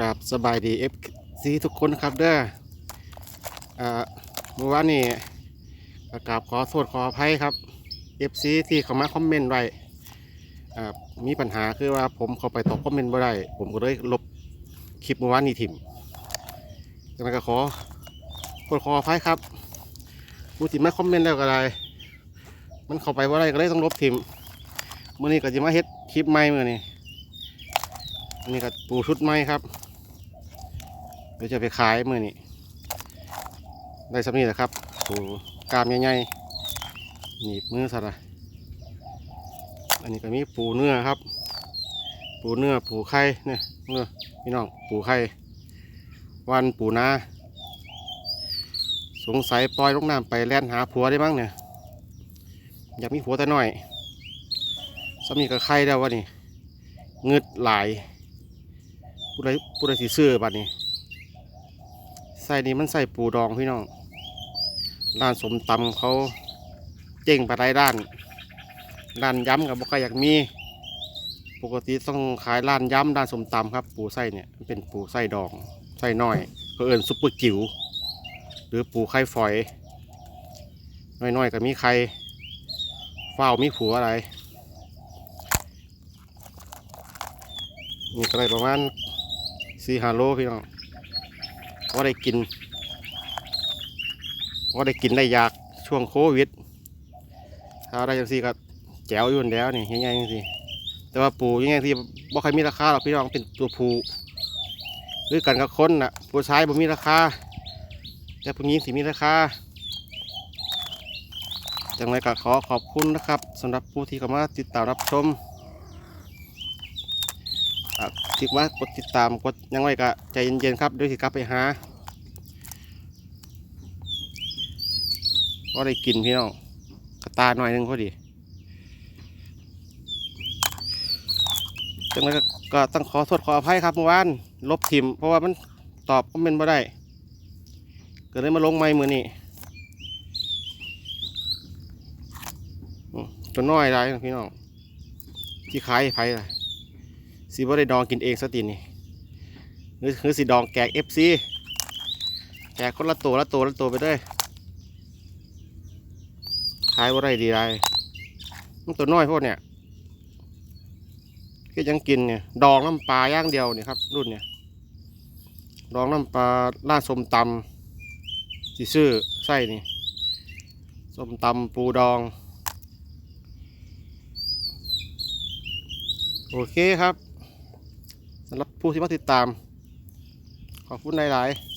กับสบายดีเอฟซีทุกคนครับเด้ออ่าเมื่อวานนี้กราบขอโทษขออภัยครับเอฟซีที่เข้ามาคอมเมนต์ไว้อ่ามีปัญหาคือว่าผมเข้าไปตอบคอมเมนต์บ่ได้ ผมก็เลยลบคลิปเมื่อวานนี้ถิ่มดังนั้นก็ขอโทษขออภัยครับผู้ที่มาคอมเมนต์แล้วก็ได้มันเข้าไปบ่ได้ก็เลยต้องลบถิ่มมื่อนี้ก็จะมาเฮ็ดคลิปใหม่มื่อนี้นนี้ก็ปูชุดไม้ครับ เดี๋ยวจะไปขายมือนี้ได้สักนี้แหละครับปูกล้ามใหญ่ๆหนีบมือสัตว์อะอันนี้ก็มีปูเนื้อครับ ปูเนื้อปูไข่เนี่ยเนื้อพี่น้องปูไข่วันปูนาสงสัยปล่อยลงน้ำไปแล่นหาผัวได้บ้างเนี่ยอยากมีผัวแต่น้อยสามีกับไข่แล้ววะนี่เงืดหลายผู้ใดผู้ใดสิซื้อบัดนี้ ใส่นี้มันใส่ปูดองพี่น้องร้านสมตำเขาเจ๊งไปได้ด้านร้านย้ำกับบุคอยากมี ปกติต้องขายร้านย้ำร้านสมตำครับ ปูไส้เนี่ยเป็นปูไส้ดองไส้น้อยก็เอิญซุปเปอร์จิ๋วหรือปูไข่ฝอย น้อยๆก็มีไข่ฟ้าวมีผัวอะไรนี่ก็ได้ประมาณสี่ห้าโลพี่น้อง ว่าได้กินว่าได้กินได้ยากช่วงโควิดถ้าได้จังสี่ก็แจ๋วอยู่นั่นแล้วนี่ยังไงจังสี่แต่ว่าปูยังไงที่บ่ใครมีราคาหรอกพี่น้องเป็นตัวผูหรือกันกับคนน่ะผู้ชายบ่มีราคาแต่ผู้หญิงสิมีราคาจังไรก็ขอขอบคุณนะครับสำหรับผู้ที่เข้ามาติดตามรับชม อะคิดว่ากดติดตามกดยังไงก็ใจเย็นๆครับเดี๋ยวสิกลับไปหาก็ได้กินพี่น้องกระตาหน่อยหนึงพอดีจังไรก็ก็ต้องขอโทษขออภัยครับเมื่อวานลบทิมเพราะว่ามันตอบคอมเมนต์มาได้ก็เลยมาลงไม้มือนี่ตัวน้อยไรพี่น้องที่ขายไผ่ไร สีบ่ได้ดองกินเองสตินี่หรือคือสีดองแกกเอฟซีแกกคนละตัวละตัวละตัวไปเด้วยขายบ่าได้ดีไรมันตัวน้อยพวกเนี่ยก็ยังกินเนี่ย ดองน้ำปลาย่างเดียวเนี่ยครับ รุ่นเนี่ย ดองน้ำปลาล่าสมตำสีซื่อไส้นี่สมตำปูดอง โอเคครับ สำหรับผู้ที่มาติดตาม ขอบคุณหลาย ๆ